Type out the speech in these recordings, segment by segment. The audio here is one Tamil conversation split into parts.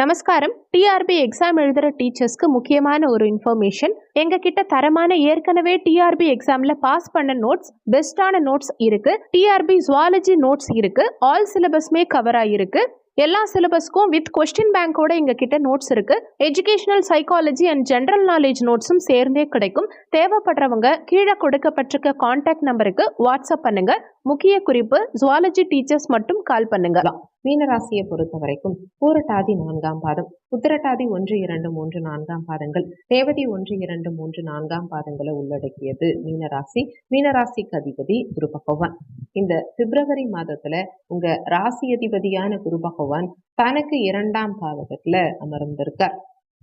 நமஸ்காரம். டிஆர்பி எக்ஸாம் எழுதுகிற டீச்சர்ஸ்க்கு முக்கியமான ஒரு இன்ஃபர்மேஷன் எங்ககிட்ட தரமான ஏற்கனவே டிஆர்பி எக்ஸாமில் பாஸ் பண்ண நோட்ஸ் பெஸ்டான நோட்ஸ் இருக்கு. டிஆர்பி ஜுவாலஜி நோட்ஸ் இருக்கு. ஆல் சிலபஸ்மே கவர் ஆகிருக்கு எல்லா சிலபஸ்க்கும் வித் கொஸ்டின் பேங்கோட எங்ககிட்ட நோட்ஸ் இருக்கு. Educational psychology and general knowledge நோட்ஸும் சேர்ந்தே கிடைக்கும். தேவைப்படுறவங்க கீழே கொடுக்கப்பட்டிருக்க கான்டாக்ட் நம்பருக்கு வாட்ஸ்அப் பண்ணுங்க. முக்கிய குறிப்பு ஜுவாலஜி டீச்சர்ஸ் மட்டும் கால் பண்ணுங்களாம் மீனராசியை பொறுத்த வரைக்கும் பூரட்டாதி நான்காம் பாதம் உத்திரட்டாதி ஒன்று இரண்டு மூன்று நான்காம் பாதங்கள் ரேவதி ஒன்று இரண்டு மூன்று நான்காம் பாதங்களை உள்ளடக்கியது மீனராசி. மீனராசிக்கு அதிபதி குரு பகவான். இந்த பிப்ரவரி மாதத்துல உங்க ராசி அதிபதியான குரு பகவான் தனக்கு இரண்டாம் பாவகத்துல அமர்ந்திருக்கார்.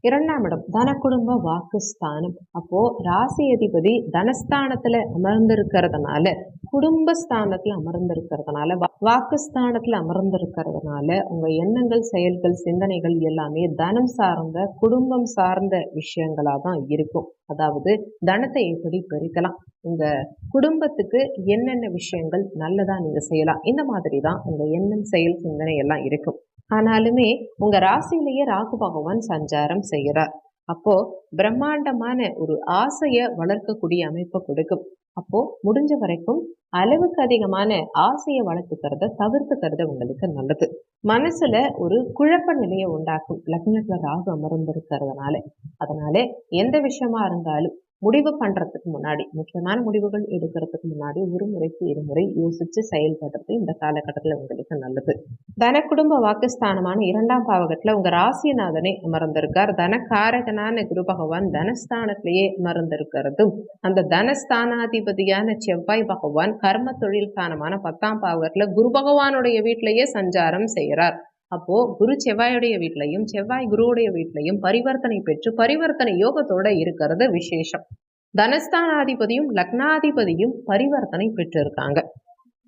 இரண்டாம் இடம் தன குடும்ப வாக்குஸ்தானம். அப்போ ராசி அதிபதி தனஸ்தானத்துல அமர்ந்திருக்கிறதுனால குடும்பஸ்தானத்துல அமர்ந்திருக்கிறதுனால வாக்குஸ்தானத்துல அமர்ந்திருக்கிறதுனால உங்க எண்ணங்கள் செயல்கள் சிந்தனைகள் எல்லாமே தனம் சார்ந்த குடும்பம் சார்ந்த விஷயங்களா தான் இருக்கும். அதாவது தனத்தை எப்படி பெருக்கலாம்? உங்க குடும்பத்துக்கு என்னென்ன விஷயங்கள் நல்லதா நீங்க செய்யலாம்? இந்த மாதிரி தான் உங்க எண்ணம் செயல் சிந்தனை எல்லாம் இருக்கும். ஆனாலுமே உங்க ராசியிலேயே ராகு பகவான் சஞ்சாரம் செய்கிறார். அப்போ பிரம்மாண்டமான ஒரு ஆசையை வளர்க்கக்கூடிய அமைப்பை கொடுக்கும். அப்போ முடிஞ்ச வரைக்கும் அளவுக்கு அதிகமான ஆசையை வளர்த்துக்கிறத தவிர்த்துக்கிறது உங்களுக்கு நல்லது. மனசுல ஒரு குழப்ப நிலையை உண்டாக்கும். லக்னத்துல ராகு அமர்ந்திருக்கிறதுனால. அதனால எந்த விஷயமா இருந்தாலும் முடிவு பண்ணுறதுக்கு முன்னாடி முக்கியமான முடிவுகள் எடுக்கிறதுக்கு முன்னாடி ஒரு முறைக்கு இருமுறை யோசித்து செயல்படுறது இந்த காலகட்டத்தில் உங்களுக்கு நல்லது. தன குடும்ப வாக்குஸ்தானமான இரண்டாம் பாவகத்தில் உங்கள் ராசிநாதனை அமர்ந்திருக்கார். தனக்காரகனான குரு பகவான் தனஸ்தானத்திலேயே அமர்ந்திருக்கிறதும் அந்த தனஸ்தானாதிபதியான செவ்வாய் பகவான் கர்ம தொழில் ஸ்தானமான பத்தாம் பாவகத்தில் குரு பகவானுடைய வீட்டிலேயே சஞ்சாரம் செய்கிறார் அப்போ குரு செவ்வாயுடைய வீட்லையும் செவ்வாய் குருவுடைய வீட்லையும் பரிவர்த்தனை பெற்று பரிவர்த்தனை யோகத்தோட இருக்கிறது விசேஷம். தனஸ்தானாதிபதியும் லக்னாதிபதியும் பரிவர்த்தனை பெற்றிருக்காங்க.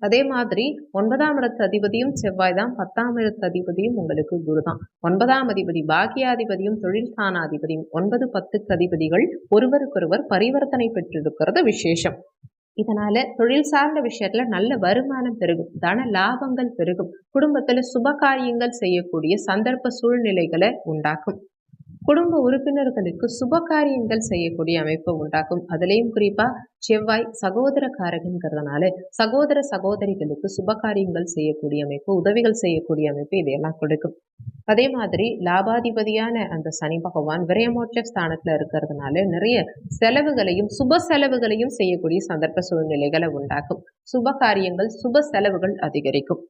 அதே மாதிரி ஒன்பதாம் இடத்து அதிபதியும் செவ்வாய் தான். பத்தாம் இடத்து அதிபதியும் உங்களுக்கு குரு தான். ஒன்பதாம் அதிபதி பாக்கியாதிபதியும் தொழில் ஸ்தானாதிபதியும் ஒன்பது பத்துக்கு அதிபதிகள் ஒருவருக்கொருவர் பரிவர்த்தனை பெற்றிருக்கிறது விசேஷம். இதனால தொழில் சார்ந்த விஷயத்துல நல்ல வருமானம் பெருகும் தன லாபங்கள் பெருகும் குடும்பத்துல சுப காரியங்கள் செய்யக்கூடிய சந்தர்ப்ப சூழ்நிலைகளை உண்டாக்கும். குடும்ப உறுப்பினர்களுக்கு சுப காரியங்கள் செய்யக்கூடிய அமைப்பு உண்டாக்கும். அதுலேயும் குறிப்பா செவ்வாய் சகோதர காரகங்கிறதுனால சகோதர சகோதரிகளுக்கு சுப காரியங்கள் செய்யக்கூடிய அமைப்பு உதவிகள் செய்யக்கூடிய அமைப்பு இதையெல்லாம் கொடுக்கும். அதே மாதிரி லாபாதிபதியான அந்த சனி பகவான் விரயமோட்ச ஸ்தானத்துல இருக்கிறதுனால நிறைய செலவுகளையும் சுப செலவுகளையும் செய்யக்கூடிய சந்தர்ப்ப சூழ்நிலைகளை உண்டாக்கும். சுப காரியங்கள் சுப செலவுகள் அதிகரிக்கும்.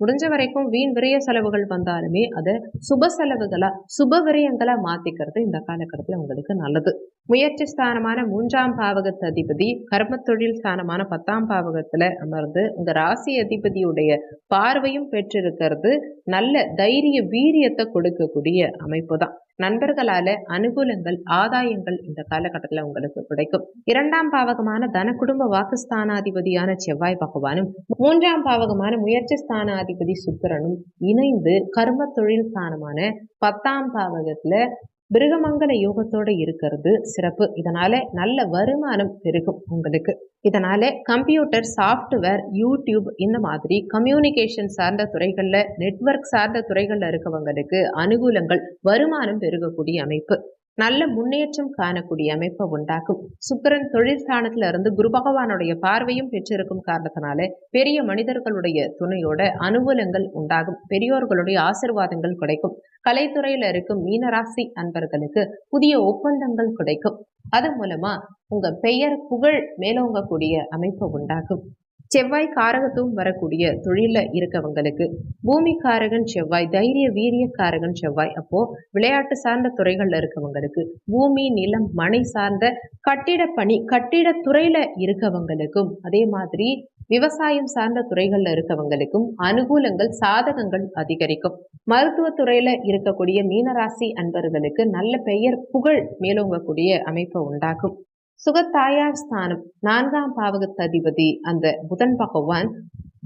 முடிஞ்ச வரைக்கும் வீண் விரய செலவுகள் வந்தாலுமே அதை சுப செலவுகளா சுப விரயங்களா மாத்திக்கிறது இந்த காலகட்டத்தில் உங்களுக்கு நல்லது. முயற்சி ஸ்தானமான மூன்றாம் பாவகத்து அதிபதி கர்ம தொழில் ஸ்தானமான பத்தாம் பாவகத்துல அமர்ந்து உங்க ராசி அதிபதியுடைய பார்வையும் பெற்றிருக்கிறது. நல்ல தைரிய வீரியத்தை கொடுக்கக்கூடிய அமைப்பு தான் நண்பர்களால அனுகூலங்கள் ஆதாயங்கள் இந்த காலகட்டத்தில் உங்களுக்கு கிடைக்கும். இரண்டாம் பாவகமான தன குடும்ப வாக்குஸ்தானாதிபதியான செவ்வாய் பகவானும் மூன்றாம் பாவகமான முயற்சி ஸ்தானாதிபதி சுக்கரனும் இணைந்து கர்ம தொழில் ஸ்தானமான பத்தாம் பாவகத்துல மிருகமங்கல யோகத்தோட இருக்கிறது சிறப்பு. இதனால நல்ல வருமானம் பெருகும் உங்களுக்கு. இதனால கம்ப்யூட்டர் சாஃப்ட்வேர் யூடியூப் இந்த மாதிரி கம்யூனிகேஷன் சார்ந்த துறைகளில் நெட்ஒர்க் சார்ந்த துறைகளில் இருக்கவங்களுக்கு அனுகூலங்கள் வருமானம் பெருகக்கூடிய அமைப்பு. நல்ல முன்னேற்றம் காணக்கூடிய அமைப்பை உண்டாக்கும். சுக்கரன் தொழில் ஸ்தானத்துல இருந்து குரு பகவானுடைய பார்வையும் பெற்றிருக்கும் காரணத்தினால பெரிய மனிதர்களுடைய துணையோட அனுகூலங்கள் உண்டாகும். பெரியோர்களுடைய ஆசிர்வாதங்கள் கிடைக்கும். கலைத்துறையில இருக்கும் மீனராசி அன்பர்களுக்கு புதிய ஒப்பந்தங்கள் கிடைக்கும். அது மூலமா உங்க பெயர் புகழ் மேலோங்கக்கூடிய அமைப்பு உண்டாகும் செவ்வாய் காரகத்துவம் வரக்கூடிய தொழிலில் இருக்கவங்களுக்கு பூமி காரகன் செவ்வாய் தைரிய வீரிய காரகன் செவ்வாய். அப்போ விளையாட்டு சார்ந்த துறைகளில் இருக்கவங்களுக்கு பூமி நிலம் மனை சார்ந்த கட்டிட பணி கட்டிட துறையில இருக்கவங்களுக்கும் அதே மாதிரி விவசாயம் சார்ந்த துறைகளில் இருக்கவங்களுக்கும் அனுகூலங்கள் சாதகங்கள் அதிகரிக்கும். மருத்துவ துறையில இருக்கக்கூடிய மீனராசி அன்பர்களுக்கு நல்ல பெயர் புகழ் மேலோங்கக்கூடிய அமைப்பை உண்டாக்கும். சுகத்தாயார் ஸ்தானம் நான்காம் பாவகத்து அதிபதி அந்த புதன் பகவான்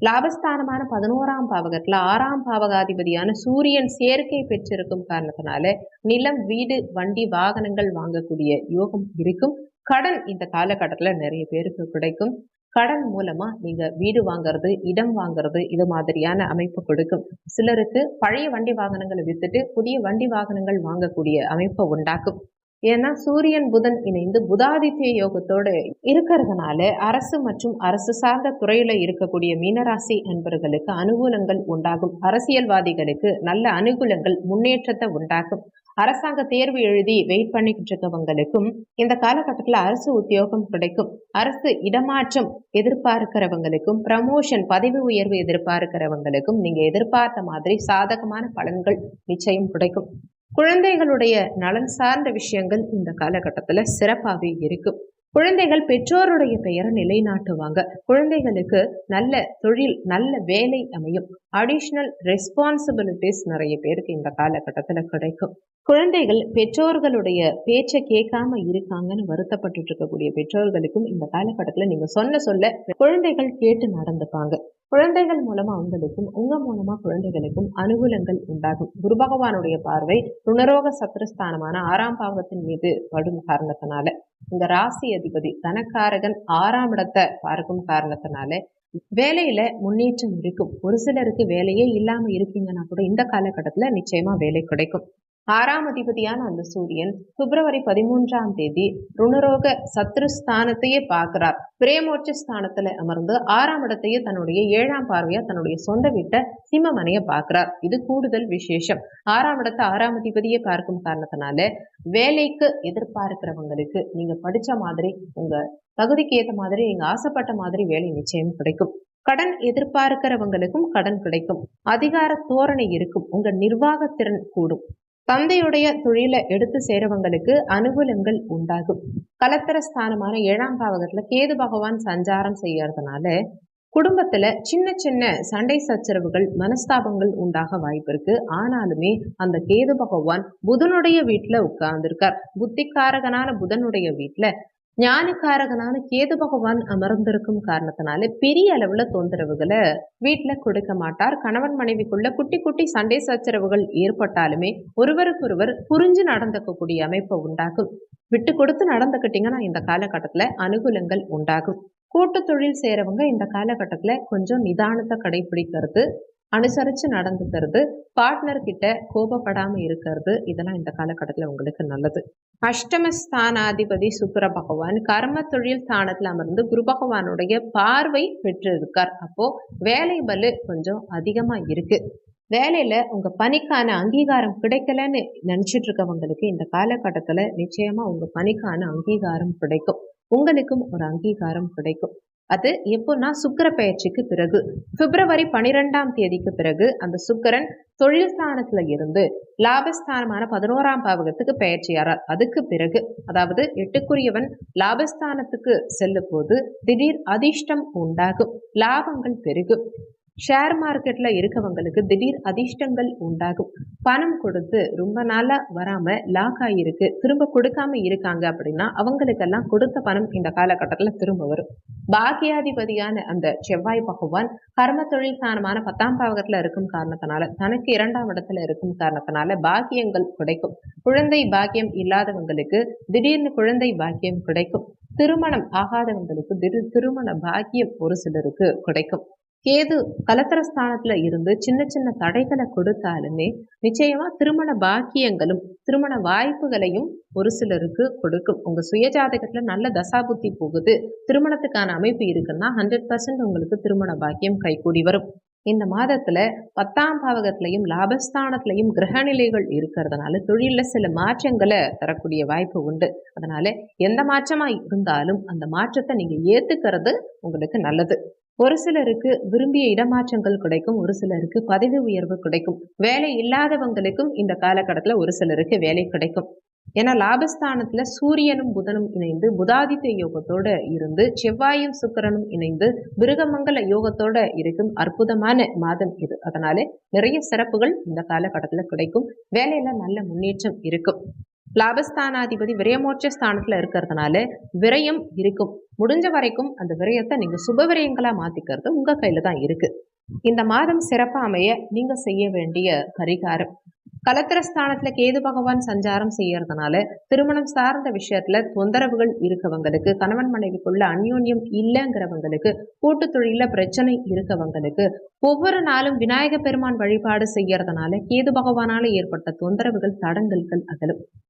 லாபஸ்தானமான பதினோராம் பாவகத்துல ஆறாம் பாவகாதிபதியான சூரியன் சேர்க்கை பெற்றிருக்கும் காரணத்தினால நிலம் வீடு வண்டி வாகனங்கள் வாங்கக்கூடிய யோகம் இருக்கும். கடன் இந்த காலகட்டத்துல நிறைய பேருக்கு கிடைக்கும். கடன் மூலமா நீங்க வீடு வாங்குறது இடம் வாங்குறது இது மாதிரியான அமைப்பு கொடுக்கும். சிலருக்கு பழைய வண்டி வாகனங்களை வித்துட்டு புதிய வண்டி வாகனங்கள் வாங்கக்கூடிய அமைப்பை உண்டாக்கும். ஏன்னா சூரியன் புதன் இணைந்து புதாதித்ய யோகத்தோடு இருக்கிறதுனால அரசு மற்றும் அரசு சார்ந்த துறையில இருக்கக்கூடிய மீனராசி என்பவர்களுக்கு அனுகூலங்கள் உண்டாகும். அரசியல்வாதிகளுக்கு நல்ல அனுகூலங்கள் முன்னேற்றத்தை உண்டாக்கும். அரசாங்க தேர்வு எழுதி வெயிட் பண்ணிக்கிட்டு இருக்கவங்களுக்கும் இந்த காலகட்டத்தில் அரசு உத்தியோகம் கிடைக்கும். அரசு இடமாற்றம் எதிர்பார்க்கிறவங்களுக்கும் ப்ரமோஷன் பதவி உயர்வு எதிர்பார்க்கிறவங்களுக்கும் நீங்க எதிர்பார்த்த மாதிரி சாதகமான பலன்கள் நிச்சயம் கிடைக்கும். குழந்தைகளுடைய நலன் சார்ந்த விஷயங்கள் இந்த காலகட்டத்தில் சிறப்பாகவே இருக்கும். குழந்தைகள் பெற்றோருடைய பெயரை நிலைநாட்டுவாங்க. குழந்தைகளுக்கு நல்ல தொழில் நல்ல வேலை அமையும். அடிஷ்னல் ரெஸ்பான்சிபிலிட்டிஸ் நிறைய பேருக்கு இந்த காலகட்டத்தில் கிடைக்கும். குழந்தைகள் பெற்றோர்களுடைய பேச்சை கேட்காம இருக்காங்கன்னு வருத்தப்பட்டு இருக்கக்கூடிய பெற்றோர்களுக்கும் இந்த காலகட்டத்தில் நீங்க சொன்ன சொல்ல குழந்தைகள் கேட்டு நடந்துப்பாங்க. குழந்தைகள் மூலமா அவங்களுக்கும் உங்க மூலமா குழந்தைகளுக்கும் அனுகூலங்கள் உண்டாகும். குரு பகவானுடைய பார்வை ருணரோக சத்ருஸ்தானமான ஆறாம் பாவத்தின் மீது படும் காரணத்தினால இந்த ராசி அதிபதி தனக்காரகன் ஆறாம் இடத்தை பார்க்கும் காரணத்தினால வேலையில முன்னேற்றம் இருக்கும். ஒரு சிலருக்கு வேலையே இல்லாம இருக்கீங்கன்னா கூட இந்த காலகட்டத்துல நிச்சயமா வேலை கிடைக்கும். ஆறாம் அதிபதியான அந்த சூரியன் பிப்ரவரி பதிமூன்றாம் தேதி ருணரோக சத்ருஸ்தானத்தையே பார்க்கிறார். பிரேமோட்ச ஸ்தானத்துல அமர்ந்து ஆறாம் இடத்தையே தன்னுடைய ஏழாம் பார்வையா தன்னுடைய சொந்த வீட்டை சிம்மமனைய பார்க்கிறார். இது கூடுதல் விசேஷம். ஆறாம் இடத்தை ஆறாம் அதிபதியே பார்க்கும் காரணத்தினால வேலைக்கு எதிர்பார்க்கிறவங்களுக்கு நீங்க படிச்ச மாதிரி உங்க தகுதிக்கு ஏற்ற மாதிரி நீங்க ஆசைப்பட்ட மாதிரி வேலை நிச்சயம் கிடைக்கும். கடன் எதிர்பார்க்கிறவங்களுக்கும் கடன் கிடைக்கும். அதிகார தோரணை இருக்கும். உங்க நிர்வாகத்திறன் கூடும். தந்தையுடைய தொழிலை எடுத்து சேரவங்களுக்கு அனுகூலங்கள் உண்டாகும். கலத்தர ஸ்தானமான ஏழாம் பாவகத்துல கேது பகவான் சஞ்சாரம் செய்யறதுனால குடும்பத்துல சின்ன சின்ன சண்டை சச்சரவுகள் மனஸ்தாபங்கள் உண்டாக வாய்ப்பு இருக்கு. ஆனாலுமே அந்த கேது பகவான் புதனுடைய வீட்டுல உட்கார்ந்திருக்கார். புத்திக்காரகனான புதனுடைய வீட்டுல ஞானக்காரகனான கேது பகவான் அமர்ந்திருக்கும் காரணத்தினால பெரிய அளவுல தொந்தரவுகளை வீட்டுல கொடுக்க மாட்டார். கணவன் மனைவிக்குள்ள குட்டி குட்டி சண்டை சச்சரவுகள் ஏற்பட்டாலுமே ஒருவருக்கொருவர் புரிஞ்சு நடந்துக்கக்கூடிய அமைப்பை உண்டாகும் விட்டு கொடுத்து நடந்துக்கிட்டீங்கன்னா இந்த காலகட்டத்துல அனுகூலங்கள் உண்டாகும். கூட்டு தொழில் செய்கிறவங்க இந்த காலகட்டத்தில் கொஞ்சம் நிதானத்தை கடைபிடிக்கிறது அனுசரித்து நடந்துக்கிறது. பார்ட்னர் கிட்ட கோபப்படாமல் இருக்கிறது. இதெல்லாம் இந்த காலகட்டத்தில் உங்களுக்கு நல்லது. அஷ்டமஸ்தானாதிபதி சுக்கர பகவான் கர்ம தொழில் ஸ்தானத்தில் அமர்ந்து குரு பகவானுடைய பார்வை பெற்று இருக்கார் அப்போ வேலை பலு கொஞ்சம் அதிகமாக இருக்கு. வேலையில் உங்கள் பணிக்கான அங்கீகாரம் கிடைக்கலன்னு நினச்சிட்டு இருக்கவங்களுக்கு இந்த காலகட்டத்தில் நிச்சயமாக உங்கள் பணிக்கான அங்கீகாரம் கிடைக்கும். உங்களுக்கும் ஒரு அங்கீகாரம் கிடைக்கும். அது எப்போன்னா சுக்கர பயிற்சிக்கு பிறகு. பிப்ரவரி பனிரெண்டாம் தேதிக்கு பிறகு அந்த சுக்கரன் தொழில் ஸ்தானத்துல இருந்து லாபஸ்தானமான பதினோராம் பாவகத்துக்கு பயிற்சியாரார் அதுக்கு பிறகு அதாவது எட்டுக்குரியவன் லாபஸ்தானத்துக்கு செல்லும் போது திடீர் அதிர்ஷ்டம் உண்டாகும். லாபங்கள் பெருகும். ஷேர் மார்க்கெட்டில் இருக்கவங்களுக்கு திடீர் அதிர்ஷ்டங்கள் உண்டாகும். பணம் கொடுத்து ரொம்ப நாளாக வராமல் லாக் ஆகியிருக்கு திரும்ப கொடுக்காம இருக்காங்க அப்படின்னா அவங்களுக்கெல்லாம் கொடுத்த பணம் இந்த காலகட்டத்தில் திரும்ப வரும். பாக்கியாதிபதியான அந்த செவ்வாய் பகவான் கர்ம தொழில் ஸ்தானமான பத்தாம் பாவகத்தில் இருக்கும் காரணத்தினால தனக்கு இரண்டாம் இடத்துல இருக்கும் காரணத்தினால பாக்கியங்கள் கிடைக்கும். குழந்தை பாக்கியம் இல்லாதவங்களுக்கு திடீர்னு குழந்தை பாக்கியம் கிடைக்கும். திருமணம் ஆகாதவங்களுக்கு திடீர் திருமண பாக்கியம் ஒரு சிலருக்கு கிடைக்கும். கேது கலத்தரஸ்தானத்துல இருந்து சின்ன சின்ன தடைகளை கொடுத்தாலுமே நிச்சயமா திருமண பாக்கியங்களும் திருமண வாய்ப்புகளையும் ஒரு சிலருக்கு கொடுக்கும். உங்க சுயஜாதகத்துல நல்ல தசாபுத்தி போகுது. திருமணத்துக்கான அமைப்பு இருக்குன்னா ஹண்ட்ரட் பர்சன்ட் உங்களுக்கு திருமண பாக்கியம் கைகூடி வரும். இந்த மாதத்துல பத்தாம் பாவகத்திலையும் லாபஸ்தானத்திலையும் கிரகநிலைகள் இருக்கிறதுனால தொழில சில மாற்றங்களை தரக்கூடிய வாய்ப்பு உண்டு. அதனால எந்த மாற்றமா இருந்தாலும் அந்த மாற்றத்தை நீங்க ஏத்துக்கிறது உங்களுக்கு நல்லது. ஒரு சிலருக்கு விரும்பிய இடமாற்றங்கள் கிடைக்கும் ஒரு சிலருக்கு பதவி உயர்வு கிடைக்கும். வேலை இல்லாதவங்களுக்கும் இந்த காலகட்டத்தில் ஒரு சிலருக்கு வேலை கிடைக்கும். ஏன்னா லாபஸ்தானத்துல சூரியனும் புதனும் இணைந்து புதாதித்த யோகத்தோட இருந்து செவ்வாயும் சுக்கரனும் இணைந்து மிருகமங்கல யோகத்தோட இருக்கும் அற்புதமான மாதம் இது. அதனாலே நிறைய சிறப்புகள் இந்த காலகட்டத்தில் கிடைக்கும். வேலையில நல்ல முன்னேற்றம் இருக்கும். லாபஸ்தானாதிபதி விரயமோட்ச ஸ்தானத்துல இருக்கிறதுனால விரயம் இருக்கும். முடிஞ்ச வரைக்கும் அந்த விரயத்தை நீங்க சுப விரயங்களா மாத்திக்கிறது உங்க கையில தான் இருக்கு. இந்த மாதம் சிறப்பாக அமைய நீங்க செய்ய வேண்டிய பரிகாரம். கலத்திரஸ்தானத்தில் கேது பகவான் சஞ்சாரம் செய்யறதுனால திருமணம் சார்ந்த விஷயத்துல தொந்தரவுகள் இருக்கவங்களுக்கு கணவன் மனைவிக்குள்ள அந்யோன்யம் இல்லைங்கிறவங்களுக்கு கூட்டு தொழில பிரச்சனை இருக்கவங்களுக்கு ஒவ்வொரு நாளும் விநாயக பெருமான் வழிபாடு செய்யறதுனால கேது பகவானால ஏற்பட்ட தொந்தரவுகள் தடங்கல்கள் அகலும்.